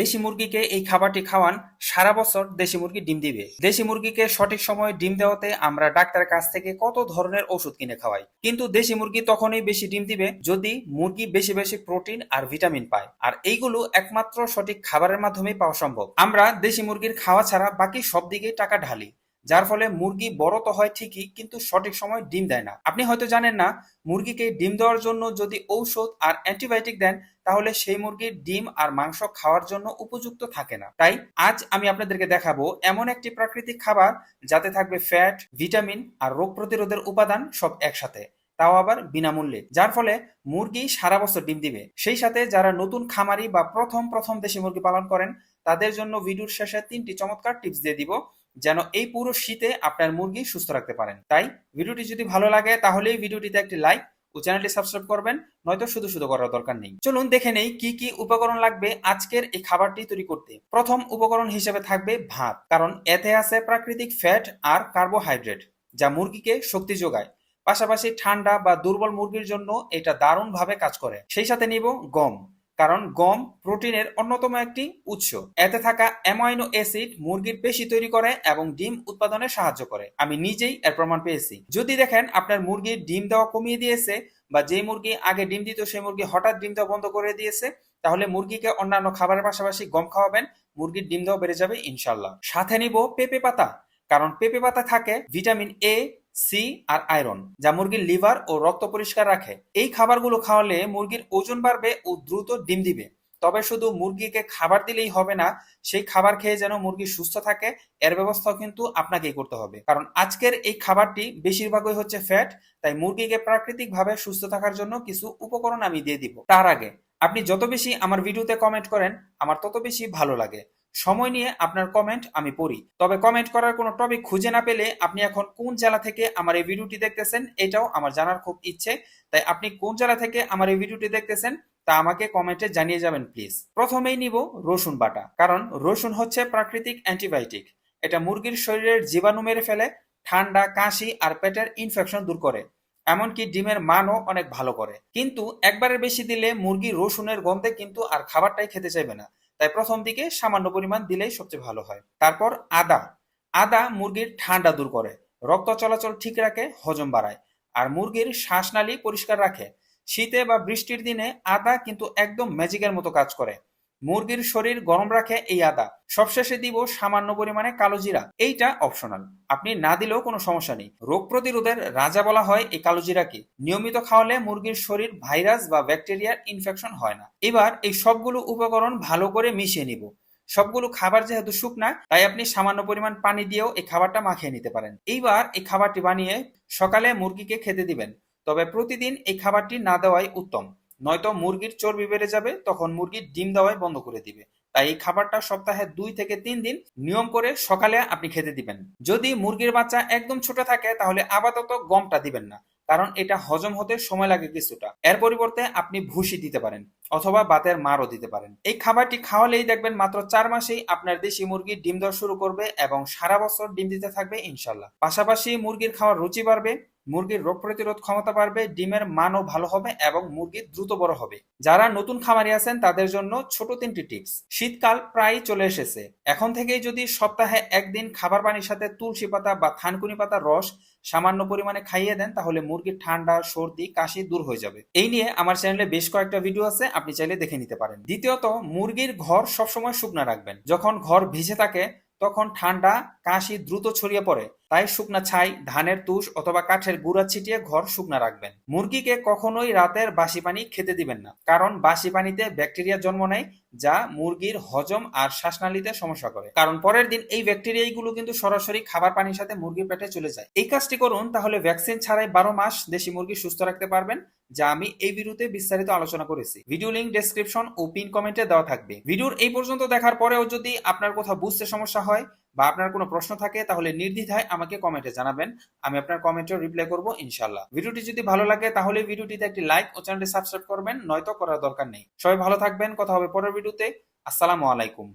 দেশি মুরগিকে এই খাবারটি খাওয়ান, সারা বছর দেশি মুরগি ডিম দিবে। দেশি মুরগিকে সঠিক সময়ে ডিম দেওয়াতে আমরা ডাক্তারের কাছ থেকে কত ধরনের ওষুধ কিনে খাওয়াই। কিন্তু দেশি মুরগি তখনই বেশি ডিম দিবে যদি মুরগি বেশি বেশি প্রোটিন আর ভিটামিন পায়। আর এইগুলো একমাত্র সঠিক খাবারের মাধ্যমে পাওয়া সম্ভব। আমরা দেশি মুরগির খাওয়া ছাড়া বাকি সব দিকে টাকা ঢালি। যার ফলে মুরগি বড় তো হয় ঠিকই, কিন্তু সঠিক সময় ডিম দেয় না। আপনি হয়তো জানেন না, মুরগিকে ডিম দেওয়ার জন্য যদি ঔষধ আর অ্যান্টিবায়োটিক দেন, তাহলে সেই মুরগির ডিম আর মাংস খাওয়ার জন্য উপযুক্ত থাকে না। তাই আজ আমি আপনাদেরকে দেখাবো এমন একটি প্রাকৃতিক খাবার যাতে থাকবে ফ্যাট ভিটামিন আর রোগ প্রতিরোধের উপাদান সব একসাথে। তাও আবার বিনামূল্যে, যার ফলে মুরগি সারা বছর ডিম দিবে। সেই সাথে যারা নতুন খামারি বা প্রথম প্রথম দেশি মুরগি পালন করেন, তাদের জন্য ভিডিওর শেষে তিনটি চমৎকার টিপস দিয়ে দিব। যেন এই পুরো শীতে আপনার মুরগি সুস্থ রাখতে পারেন। তাই ভিডিওটি যদি ভালো লাগে, তাহলে এই ভিডিওটিতে একটি লাইক ও চ্যানেলটি সাবস্ক্রাইব করবেন, নয়তো শুধু শুধু করার দরকার নেই। চলুন দেখে নেই কি কি উপকরণ লাগবে আজকের এই খাবারটি তৈরি করতে। প্রথম উপকরণ হিসেবে থাকবে ভাত, কারণ এতে আছে প্রাকৃতিক ফ্যাট আর কার্বোহাইড্রেট, যা মুরগিকে শক্তি যোগায়। পাশাপাশি ঠান্ডা বা দুর্বল মুরগির জন্য এটা দারুণভাবে কাজ করে। সেই সাথে নিব গম। কারণ গম প্রোটিনের অন্যতম একটি উৎস। এতে থাকা অ্যামাইনো অ্যাসিড মুরগির পেশি তৈরি করে এবং ডিম উৎপাদনে সাহায্য করে। আমি নিজেই এর প্রমাণ পেয়েছি। যদি দেখেন আপনার মুরগির ডিম দেওয়া কমিয়ে দিয়েছে বা যে মুরগি আগে ডিম দিত সেই মুরগি হঠাৎ ডিম দেওয়া বন্ধ করে দিয়েছে, তাহলে মুরগিকে অন্যান্য খাবারের পাশাপাশি গম খাওয়াবেন, মুরগির ডিম দেওয়া বেড়ে যাবে ইনশাল্লাহ সাথে নিব পেঁপে পাতা। কারণ পেঁপে পাতা থাকে ভিটামিন এ সি আর আয়রন, যা মুরগির লিভার ও রক্ত পরিষ্কার রাখে। এই খাবারগুলো খাওয়ালে মুরগির ওজন বাড়বে ও দ্রুত ডিম দিবে। তবে শুধু মুরগিকে খাবার দিলেই হবে না, সেই খাবার খেয়ে যেন মুরগি সুস্থ থাকে, এর ব্যবস্থাও কিন্তু আপনাকেই করতে হবে। কারণ আজকের এই খাবারটি বেশিরভাগই হচ্ছে ফ্যাট, তাই মুরগিকে প্রাকৃতিকভাবে সুস্থ থাকার জন্য কিছু উপকরণ আমি দিয়ে দিব। তার আগে, আপনি যত বেশি আমার ভিডিওতে কমেন্ট করেন, আমার তত বেশি ভালো লাগে। সময় নিয়ে আপনার কমেন্ট আমি পড়ি। তবে কমেন্ট করার কোনো টপিক খুঁজে না পেলে আপনি এখন কোন জেলা থেকে আমার এই ভিডিওটি দেখতেছেন এটাও আমার জানার খুব ইচ্ছে। তাই আপনি কোন জেলা থেকে আমার এই ভিডিওটি দেখতেছেন তা আমাকে কমেন্টে জানিয়ে যাবেন প্লিজ প্রথমেই নিব রসুন বাটা, কারণ রসুন হচ্ছে প্রাকৃতিক অ্যান্টিবায়োটিক এটা মুরগির শরীরের জীবাণু মেরে ফেলে, ঠান্ডা, কাশি আর পেটের ইনফেকশন দূর করে। এমনকি ডিমের মানও অনেক ভালো করে। কিন্তু একবারের বেশি দিলে মুরগি রসুনের গন্ধে কিন্তু আর খাবারটাই খেতে চাইবে না। তাই প্রথম দিকে সামান্য পরিমাণ দিলেই সবচেয়ে ভালো হয়। তারপর আদা। আদা মুরগির ঠান্ডা দূর করে। রক্ত চলাচল ঠিক রাখে, হজম বাড়ায়। আর মুরগির শ্বাসনালী পরিষ্কার রাখে। শীতে বা বৃষ্টির দিনে আদা কিন্তু একদম ম্যাজিকের মতো কাজ করে। মুরগির শরীর গরম রাখে এই আদা। সবশেষে দিব সামান্য পরিমাণে কালো জিরা। এইটা অপশনাল আপনি না দিলেও কোনো সমস্যা নেই। রোগ প্রতিরোধের রাজা বলা হয় এই কালো জিরাকে। নিয়মিত খাওয়ালে মুরগির শরীর ভাইরাস বা ব্যাকটেরিয়ার ইনফেকশন হয় না। এবার এই সবগুলো উপকরণ ভালো করে মিশিয়ে নিব। সবগুলো খাবার যেহেতু শুকনা, তাই আপনি সামান্য পরিমাণ পানি দিয়েও এই খাবারটা মাখিয়ে নিতে পারেন। এইবার এই খাবারটি বানিয়ে সকালে মুরগিকে খেতে দিবেন। তবে প্রতিদিন এই খাবারটি না দেওয়াই উত্তম। নয়তো মুরগির চর্বি বেড়ে যাবে, তখন মুরগির ডিম দেওয়াই বন্ধ করে দিবে। তাই এই খাবারটা সপ্তাহে দুই থেকে তিন দিন নিয়ম করে সকালে আপনি খেতে দিবেন। যদি মুরগির বাচ্চা একদম ছোট থাকে, তাহলে আপাতত গমটা দিবেন না, কারণ এটা হজম হতে সময় লাগে কিছুটা। এর পরিবর্তে আপনি ভুসি দিতে পারেন, অথবা বাতের মারও দিতে পারেন। এই খাবারটি খাওয়ালেই দেখবেন মাত্র চার মাসেই আপনার দেশি মুরগি ডিম দেওয়া শুরু করবে এবং সারা বছর ডিম দিতে থাকবে ইনশাল্লাহ পাশাপাশি মুরগির খাওয়ার রুচি বাড়বে মুরগির রোগ প্রতিরোধ ক্ষমতা বাড়বে, ডিমের মানও ভালো হবে এবং মুরগি দ্রুত বড় হবে। যারা নতুন খামারি আছেন, তাদের জন্য ছোট তিনটি টিপস। শীতকাল প্রায় চলে এসেছে। এখন থেকেই যদি সপ্তাহে একদিন খাবার পানির সাথে তুলসী পাতা বা থানকুনি পাতার রস সামান্য পরিমাণে খাইয়ে দেন, তাহলে মুরগির ঠান্ডা, সর্দি, কাশি দূর হয়ে যাবে। এই নিয়ে আমার চ্যানেলে বেশ কয়েকটা ভিডিও আছে, আপনি চাইলে দেখে নিতে পারেন। দ্বিতীয়ত, মুরগির ঘর সবসময় শুকনা রাখবেন। যখন ঘর ভিজে থাকে, তখন ঠান্ডা, কাশি দ্রুত ছড়িয়ে পড়ে। তাই শুকনা ছাই, ধানের তুষ অথবা কাঠের গুঁড়া ছিটিয়ে ঘর শুকনা রাখবেন। মুরগিকে কখনোই রাতের বাসি পানি খেতে দিবেন না, কারণ বাসি পানিতে ব্যাকটেরিয়া জন্ম নেয়, যা মুরগির হজম আর শ্বাসনালীতে সমস্যা করে। কারণ পরের দিন এই ব্যাকটেরিয়াগুলো কিন্তু সরাসরি খাবার পানির সাথে মুরগির পেটে চলে যায়। এই কাজটি করুন, তাহলে ভ্যাকসিন ছাড়াই বারো মাস দেশি মুরগি সুস্থ রাখতে পারবেন, যা আমি এই ভিডিওতে বিস্তারিত আলোচনা করেছি। ভিডিও লিঙ্ক ডেসক্রিপশন ও পিন কমেন্টে দেওয়া থাকবে। ভিডিওর এই পর্যন্ত দেখার পরেও যদি আপনার কোথাও বুঝতে সমস্যা হয় বা আপনার কোনো প্রশ্ন থাকে, তাহলে নির্দ্বিধায় আমাকে কমেন্টে জানাবেন। আমি আপনার কমেন্টে রিপ্লাই করব ইনশাল্লাহ ভিডিওটি যদি ভালো লাগে, তাহলে ভিডিওটিতে একটি লাইক ও চ্যানেলটি সাবস্ক্রাইব করবেন, নয়তো করার দরকার নেই। সবাই ভালো থাকবেন, কথা হবে পরের ভিডিওতে আসসালামু আলাইকুম।